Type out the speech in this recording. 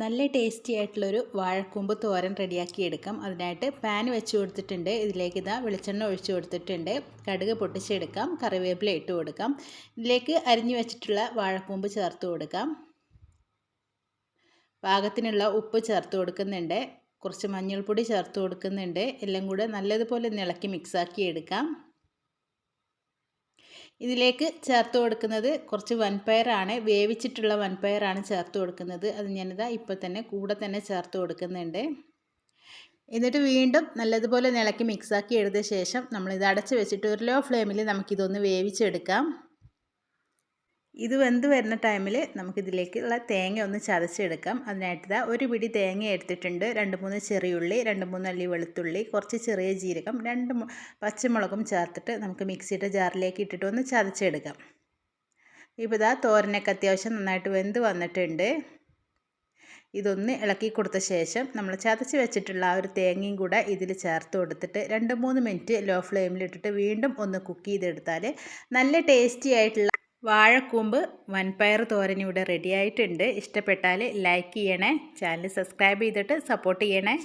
നല്ല ടേസ്റ്റി ആയിട്ടുള്ളൊരു വാഴക്കൂമ്പ് തോരൻ റെഡിയാക്കി എടുക്കാം. അതിനായിട്ട് പാൻ വെച്ച് കൊടുത്തിട്ടുണ്ട്. ഇതിലേക്ക് ഇതാ വെളിച്ചെണ്ണ ഒഴിച്ചു കൊടുത്തിട്ടുണ്ട്. കടുക് പൊട്ടിച്ചെടുക്കാം. കറിവേപ്പില ഇട്ട് കൊടുക്കാം. ഇതിലേക്ക് അരിഞ്ഞു വെച്ചിട്ടുള്ള വാഴക്കൂമ്പ് ചേർത്ത് കൊടുക്കാം. പാകത്തിനുള്ള ഉപ്പ് ചേർത്ത് കൊടുക്കുന്നുണ്ട്. കുറച്ച് മഞ്ഞൾപ്പൊടി ചേർത്ത് കൊടുക്കുന്നുണ്ട്. എല്ലാം കൂടെ നല്ലതുപോലെ ഇളക്കി മിക്സാക്കി എടുക്കാം. ഇതിലേക്ക് ചേർത്ത് കൊടുക്കുന്നത് കുറച്ച് വൻപയറാണ്. വേവിച്ചിട്ടുള്ള വൻപയറാണ് ചേർത്ത് കൊടുക്കുന്നത്. അത് ഞാനിതാ ഇപ്പോൾ തന്നെ കൂടെ തന്നെ ചേർത്ത് കൊടുക്കുന്നുണ്ട്. എന്നിട്ട് വീണ്ടും നല്ലതുപോലെ നിളക്കി മിക്സാക്കി എടുത്ത ശേഷം നമ്മളിത് അടച്ച് വെച്ചിട്ട് ഒരു ലോ ഫ്ലെയിമിൽ നമുക്കിതൊന്ന് വേവിച്ചെടുക്കാം. ഇത് വെന്ത് വരുന്ന ടൈമിൽ നമുക്കിതിലേക്കുള്ള തേങ്ങ ഒന്ന് ചതച്ചെടുക്കാം. അതിനായിട്ട് ഇതാ ഒരു പിടി തേങ്ങ എടുത്തിട്ടുണ്ട്. രണ്ട് മൂന്ന് ചെറിയുള്ളി രണ്ട് മൂന്ന് അല്ലി വെളുത്തുള്ളി കുറച്ച് ചെറിയ ജീരകം രണ്ട് പച്ചമുളകും ചേർത്തിട്ട് നമുക്ക് മിക്സിയുടെ ജാറിലേക്ക് ഇട്ടിട്ട് ഒന്ന് ചതച്ചെടുക്കാം. ഇപ്പോൾ ഇതാ തോരനൊക്കെ അത്യാവശ്യം നന്നായിട്ട് വെന്ത് വന്നിട്ടുണ്ട്. ഇതൊന്ന് ഇളക്കി കൊടുത്ത ശേഷം നമ്മൾ ചതച്ച് വെച്ചിട്ടുള്ള ആ ഒരു തേങ്ങയും കൂടെ ഇതിൽ ചേർത്ത് കൊടുത്തിട്ട് രണ്ട് മൂന്ന് മിനിറ്റ് ലോ ഫ്ലെയിമിലിട്ടിട്ട് വീണ്ടും ഒന്ന് കുക്ക് ചെയ്തെടുത്താൽ നല്ല ടേസ്റ്റി ആയിട്ടുള്ള വാഴക്കൂമ്പ് വൻപയർ തോരൻ ഇവിടെ റെഡിയായിട്ടുണ്ട് ഇഷ്ടപ്പെട്ടാൽ ലൈക്ക് ചെയ്യണേ. ചാനൽ സബ്സ്ക്രൈബ് ചെയ്തിട്ട് സപ്പോർട്ട് ചെയ്യണേ.